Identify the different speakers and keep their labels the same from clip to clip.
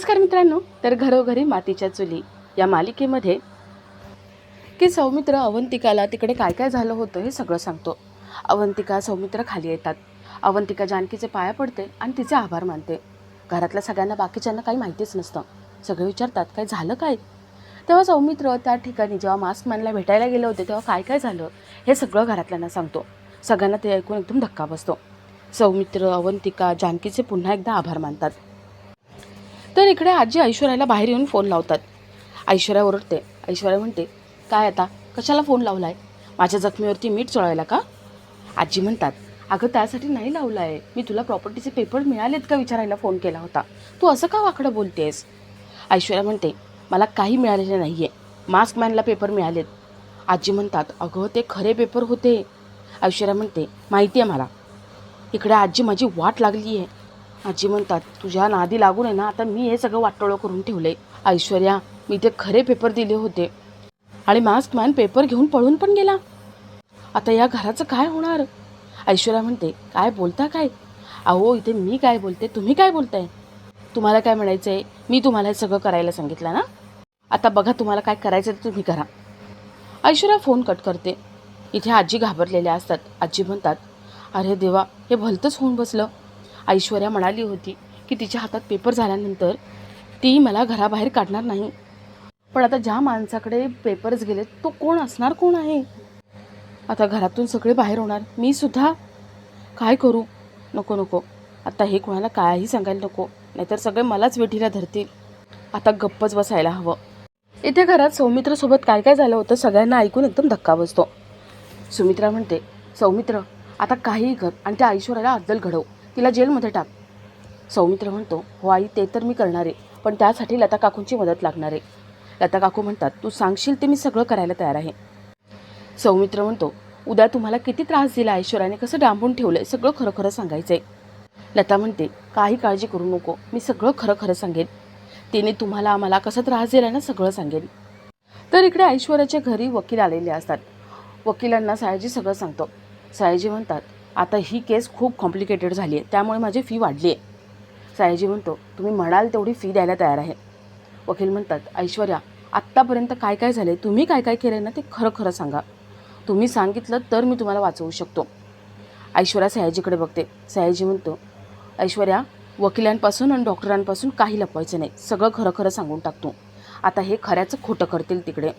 Speaker 1: नमस्कार मित्रांनो तर घरोघरी मातीच्या चुली या मालिकेमध्ये की सौमित्र अवंतिकाला तिकडे काय काय झालं होतं हे सगळं सांगतो. अवंतिका सौमित्र खाली येतात. अवंतिका जानकीचे पाया पडते आणि तिचे आभार मानते. घरातल्या सगळ्यांना बाकीच्यांना काही माहितीच नसतं. सगळे विचारतात काय झालं काय? तेव्हा सौमित्र त्या ठिकाणी जेव्हा मास्क मॅनला भेटायला गेले होते तेव्हा काय काय झालं हे सगळं घरातल्यांना सांगतो. सगळ्यांना ते ऐकून एकदम धक्का बसतो. सौमित्र अवंतिका जानकीचे पुन्हा एकदा आभार मानतात. तर इकडे आजी ऐश्वर्याला बाहेर येऊन फोन लावतात. ऐश्वर्या ओरडते. ऐश्वर्या म्हणते काय आता? कशाला फोन लावला आहे माझ्या जखमीवरती मीठ चोळायला का? आजी म्हणतात अगं त्यासाठी नाही लावला आहे मी तुला प्रॉपर्टीचे पेपर मिळालेत का विचारायला फोन केला होता? तू असं का वाकडं बोलतेस? ऐश्वर्या म्हणते मला काही मिळालेलं नाही आहे मास्क मॅनला पेपर मिळालेत. आजी म्हणतात अगं ते खरे पेपर होते. ऐश्वर्या म्हणते माहिती आहे मला. इकडे आजी माझी वाट लागली आहे आजी म्हणतात तुझ्या नादी लागून आहे ना आता मी हे सगळं वाटोळं करून ठेवलंय. ऐश्वर्या मी ते खरे पेपर दिले होते. आणि मास्क मॅन पेपर घेऊन पळून पण गेला. आता या घराचं काय होणार? ऐश्वर्या म्हणते काय बोलता काय? अहो इथे मी काय बोलते तुम्ही काय बोलताय? तुम्हाला काय म्हणायचं आहे मी तुम्हाला हे सगळं करायला सांगितलं ना? आता बघा तुम्हाला काय करायचं ते तुम्ही करा. ऐश्वर्या फोन कट करते. इथे आजी घाबरलेल्या असतात. आजी म्हणतात अरे देवा हे भलतंच होऊन बसलं. ऐश्वर्या म्हणाली होती की तिच्या हातात पेपर झाल्यानंतर ती मला घराबाहेर काढणार नाही. पण आता ज्या माणसाकडे पेपर्स गेले तो कोण असणार कोण आहे? आता घरातून सगळे बाहेर होणार. मी सुद्धा? काय करू? नको नको. आता हे कोणाला काहीही सांगायला नको. नाहीतर सगळे मलाच वेठीला धरतील. आता गप्पच बसायला हवं. इथे घरात सौमित्रसोबत काय काय झालं होतं सगळ्यांना ऐकून एकदम धक्का बसतो. सुमित्रा म्हणते सौमित्र आता काहीही कर आणि त्या ऐश्वर्याला अद्दल घडव. तिला जेलमध्ये टाक. सौमित्र म्हणतो हो आई ते तर मी करणार आहे पण त्यासाठी लता काकूंची मदत लागणार आहे. लता काकू म्हणतात तू सांगशील ते मी सगळं करायला तयार आहे. सौमित्र म्हणतो उद्या तुम्हाला किती त्रास दिला ऐश्वर्याने कसं डांबून ठेवलंय सगळं खरं खरं सांगायचंय. लता म्हणते काही काळजी करू नको मी सगळं खरं खरं सांगेन. तिने तुम्हाला आम्हाला कसा त्रास दिला ना सगळं सांगेन. तर इकडे ऐश्वर्याच्या घरी वकील आलेले असतात. वकिलांना सायाजी सगळं सांगतो. सायाजी म्हणतात आता ही केस खूप कॉम्प्लिकेटेड झाली आहे. त्यामुळे माझी फी वाढली आहे. सायाजी म्हणतो तुम्ही म्हणाल तेवढी फी द्यायला तयार आहे. वकील म्हणतात ऐश्वर्या आत्तापर्यंत काय काय झाले तुम्ही काय काय केलं ना ते खरं खरं सांगा. तुम्ही सांगितलं तर मी तुम्हाला वाचवू शकतो. ऐश्वर्या सयाजीकडे बघते. सयाजी म्हणतो ऐश्वर्या वकिलांपासून आणि डॉक्टरांपासून काही लपवायचं नाही. सगळं खरं खरं सांगून टाकतो आता हे खऱ्याचं खोटं करतील तिकडे.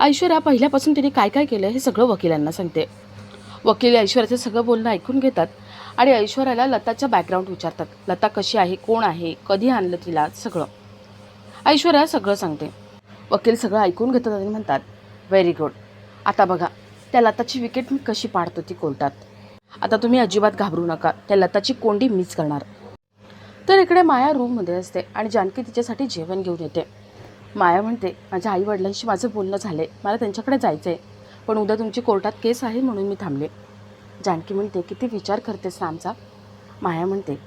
Speaker 1: ऐश्वर्या पहिल्यापासून तिने काय काय केलं हे सगळं वकिलांना सांगते. वकील ऐश्वर्याचं सगळं बोलणं ऐकून घेतात आणि ऐश्वर्याला लताच्या बॅकग्राऊंड विचारतात. लता कशी आहे? कोण आहे? कधी आणलं तिला? सगळं. ऐश्वर्या सगळं सांगते. वकील सगळं ऐकून घेतात आणि म्हणतात व्हेरी गुड आता बघा त्या लताची विकेट मी कशी पाडतो ती कोर्टात आता तुम्ही अजिबात घाबरू नका. त्या लताची कोंडी मीच करणार. तर इकडे माया रूममध्ये असते आणि जानकी तिच्यासाठी जेवण घेऊन येते. माया म्हणते माझ्या आईवडिलांशी माझं बोलणं झालं आहे मला त्यांच्याकडे जायचं आहे पण उद्या तुमची कोर्टात केस आहे म्हणून मी थांबले. जानकी म्हणते किती विचार करतेस ना आमचा. माया म्हणते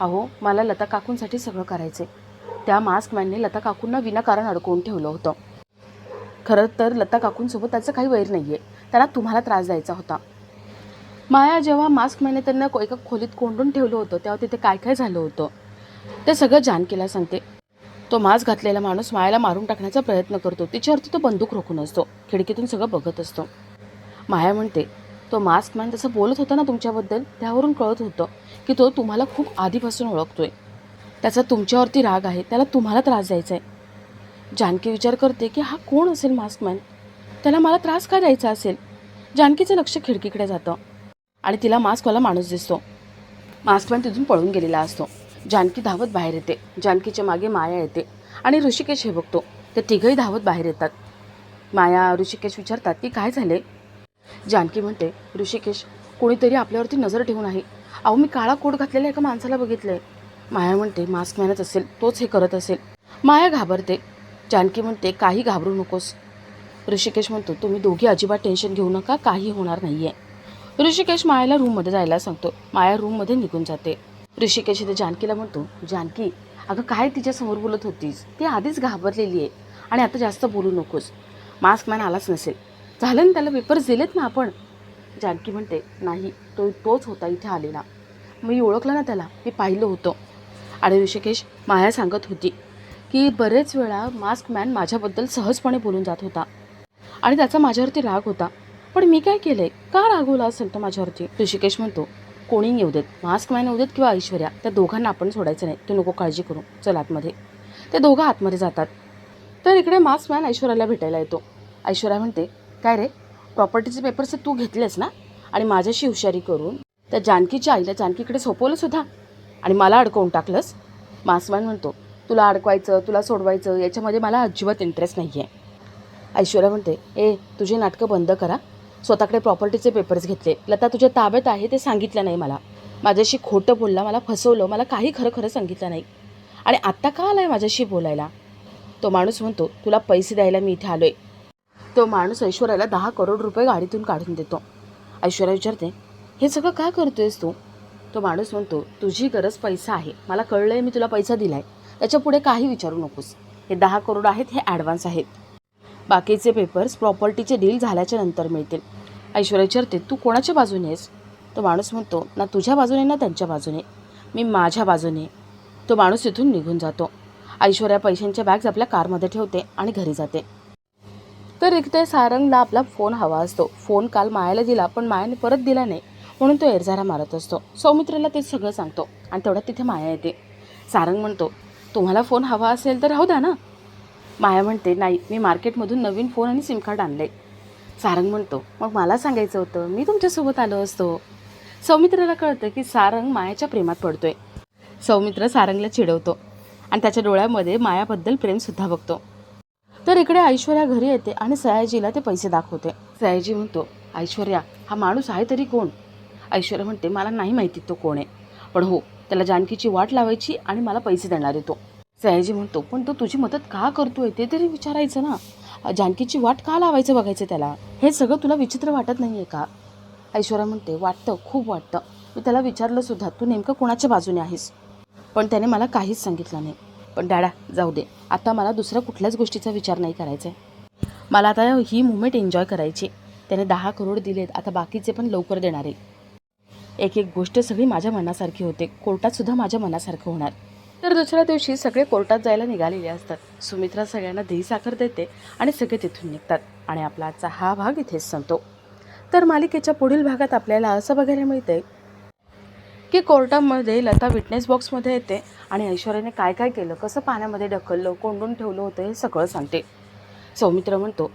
Speaker 1: अहो मला लता काकूंसाठी सगळं करायचं आहे त्या मास्क मॅनने लता काकूंना विनाकारण अडकवून ठेवलं होतं. खरं तर लता काकूंसोबत त्याचं काही वैर नाही आहे त्यांना तुम्हाला त्रास द्यायचा होता. माया जेव्हा मास्कमॅनने त्यांना को- एका खोलीत कोंडून ठेवलं होतं तेव्हा तिथे काय काय झालं होतं? ते सगळं जानकीला सांगते. तो मास्क घातलेला माणूस मायाला मारून टाकण्याचा प्रयत्न करतो. तिच्यावरती तो बंदूक रोखून असतो. खिडकीतून सगळं बघत असतो. माया म्हणते तो मास्क मॅन तसं बोलत होता ना तुमच्याबद्दल त्यावरून कळत होतं की तो तुम्हाला खूप आधीपासून ओळखतोय. त्याचा तुमच्यावरती राग आहे त्याला तुम्हाला त्रास द्यायचा आहे जानकी विचार करते की हा कोण असेल मास्क मॅन? त्याला मला त्रास का द्यायचा असेल? जानकीचं लक्ष खिडकीकडे जातं आणि तिला मास्कवाला माणूस दिसतो. मास्कमॅन तिथून पळून गेलेला असतो. जानकी धावत बाहेर येते. जानकीच्या मागे माया येते. आणि ऋषिकेश हे बघतो. ते तिघही धावत बाहेर येतात. माया ऋषिकेश विचारतात की काय झाले? जानकी म्हणते ऋषिकेश कोणीतरी आपल्यावरती नजर ठेवून आहे. अहो मी काळा कोट घातलेल्या एका माणसाला बघितलंय. माया म्हणते मास्क मेहनत असेल तोच हे करत असेल. माया घाबरते. जानकी म्हणते काही घाबरू नकोस. ऋषिकेश म्हणतो तुम्ही दोघी अजिबात टेन्शन घेऊ नका काही होणार नाही आहे ऋषिकेश मायाला रूममध्ये जायला सांगतो. माया रूममध्ये निघून जाते. ऋषिकेश इथे जानकीला म्हणतो जानकी अगं काय तिच्यासमोर बोलत होतीस? ती आधीच घाबरलेली आहे आणि आता जास्त बोलू नकोस. मास्क मॅन आलाच नसेल. झालं ना त्याला पेपर्स दिलेत ना आपण. जानकी म्हणते नाही तो तोच होता इथे आलेला. मी ओळखलं ना त्याला. मी पाहिलं होतं. आणि ऋषिकेश माया सांगत होती की बरेच वेळा मास्क मॅन माझ्याबद्दल सहजपणे बोलून जात होता. आणि त्याचा माझ्यावरती राग होता. पण मी काय केलं आहे का रागवला असेल तो माझ्यावरती? ऋषिकेश म्हणतो कोणी येऊ देत. मास्क मॅन येऊ देत किंवा ऐश्वर्या त्या दोघांना आपण सोडायचं नाही. तू नको काळजी करू. चल आतमध्ये. ते दोघं आतमध्ये जातात. तर इकडे मास्क मॅन ऐश्वर्याला भेटायला येतो. ऐश्वर्या म्हणते काय रे? प्रॉपर्टीचे पेपर्स तू घेतलेस ना? आणि माझ्याशी हुशारी करून त्या जानकीच्या आईला जानकीकडे सोपवलं सुद्धा? आणि मला अडकवून टाकलंस? मासवान म्हणतो तुला अडकवायचं तुला सोडवायचं याच्यामध्ये मला अजिबात इंटरेस्ट नाही आहे ऐश्वर्या म्हणते ए तुझी नाटकं बंद करा. स्वतःकडे प्रॉपर्टीचे पेपर्स घेतले. लता तुझ्या ताब्यात आहे ते सांगितलं नाही मला. माझ्याशी खोटं बोलला मला फसवलं मला काही खरं खरं सांगितलं नाही. आणि आत्ता का आलाय माझ्याशी बोलायला? तो माणूस म्हणतो तुला पैसे द्यायला मी इथे आलो आहे तो माणूस ऐश्वर्याला दहा करोड रुपये गाडीतून काढून देतो. ऐश्वर्या विचारते हे सगळं का करतोयस तू? तो माणूस म्हणतो तुझी गरज पैसा आहे. मला कळलं आहे मी तुला पैसा दिलाय. त्याच्या पुढे काही विचारू नकोस. हे दहा करोड आहेत हे ॲडव्हान्स आहेत. बाकीचे पेपर्स प्रॉपर्टीचे डील झाल्याच्यानंतर मिळतील. ऐश्वर्या विचारते तू कोणाच्या बाजूने आहेस? तो माणूस म्हणतो ना तुझ्या बाजूने ना त्यांच्या बाजूने. मी माझ्या बाजूने. तो माणूस तिथून निघून जातो. ऐश्वर्या पैशांच्या बॅग्स आपल्या कारमध्ये ठेवते आणि घरी जाते. तर इकडे सारंगला आपला फोन हवा असतो. फोन काल मायाला दिला पण मायाने परत दिला नाही म्हणून तो एरझारा मारत असतो. सौमित्रला ते सगळं सांगतो आणि तेवढ्यात तिथे माया येते. सारंग म्हणतो तुम्हाला फोन हवा असेल तर राहू द्या ना. माया म्हणते नाही मी मार्केटमधून नवीन फोन आणि सिम कार्ड आणले सारंग म्हणतो मग मला सांगायचं होतं मी तुमच्यासोबत आलो असतो. सौमित्राला कळतं की सारंग मायाच्या प्रेमात पडतोय. सौमित्र सारंगला चिडवतो आणि त्याच्या डोळ्यामध्ये मायाबद्दल प्रेमसुद्धा बघतो. तर इकडे ऐश्वर्या घरी येते आणि सयाजीला ते पैसे दाखवते. सयाजी म्हणतो ऐश्वर्या हा माणूस आहे तरी कोण? ऐश्वर्या म्हणते मला नाही माहिती तो कोण आहे. पण हो त्याला जानकीची वाट लावायची आणि मला पैसे देणार आहे तो. सयाजी म्हणतो पण तो तुझी मदत का करतोय? ते तरी विचारायचं ना. जानकीची वाट का लावायचं बघायचं त्याला? हे सगळं तुला विचित्र वाटत नाही आहे का? ऐश्वर्या म्हणते वाटतं खूप वाटतं. मी त्याला विचारलं सुद्धा तू नेमकं कोणाच्या बाजूने आहेस? पण त्याने मला काहीच सांगितलं नाही. पण डॅडा जाऊ दे. आता मला दुसऱ्या कुठल्याच गोष्टीचा विचार नाही करायचा आहे मला आता ही मुवमेंट एन्जॉय करायची त्याने दहा करोड दिलेत आता बाकीचे पण लवकर देणार आहे एक एक गोष्ट सगळी माझ्या मनासारखी होते. कोर्टात सुद्धा माझ्या मनासारखं होणार. तर दुसऱ्या दिवशी सगळे कोर्टात जायला निघालेले असतात. सुमित्रा सगळ्यांना दही साखर देते आणि सगळे तिथून निघतात आणि आपला आजचा हा भाग इथेच संपतो. तर मालिकेच्या पुढील भागात आपल्याला असं बघायला मिळते की कोर्टामध्ये लता विटनेस बॉक्समध्ये येते आणि ऐश्वर्याने काय काय केलं कसं पाण्यामध्ये ढकललं कोंडून ठेवलं होतं हे सगळं सांगते. सौमित्र म्हणतो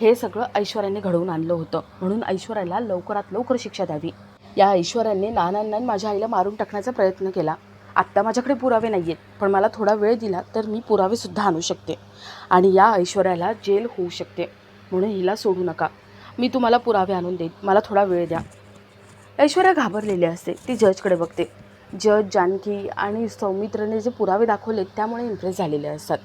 Speaker 1: हे सगळं ऐश्वर्याने घडवून आणलं होतं. म्हणून ऐश्वर्याला लवकरात लवकर शिक्षा द्यावी. या ऐश्वर्याने नानांना माझ्या आईला मारून टाकण्याचा प्रयत्न केला. आत्ता माझ्याकडे पुरावे नाही आहेत पण मला थोडा वेळ दिला तर मी पुरावेसुद्धा आणू शकते. आणि या ऐश्वर्याला जेल होऊ शकते म्हणून हिला सोडू नका. मी तुम्हाला पुरावे आणून देईन. मला थोडा वेळ द्या. ऐश्वर्या घाबरलेली असते. ती जजकडे बघते. जज जानकी आणि सौमित्रने जे पुरावे दाखवले त्यामुळे इम्प्रेस झालेले असतात.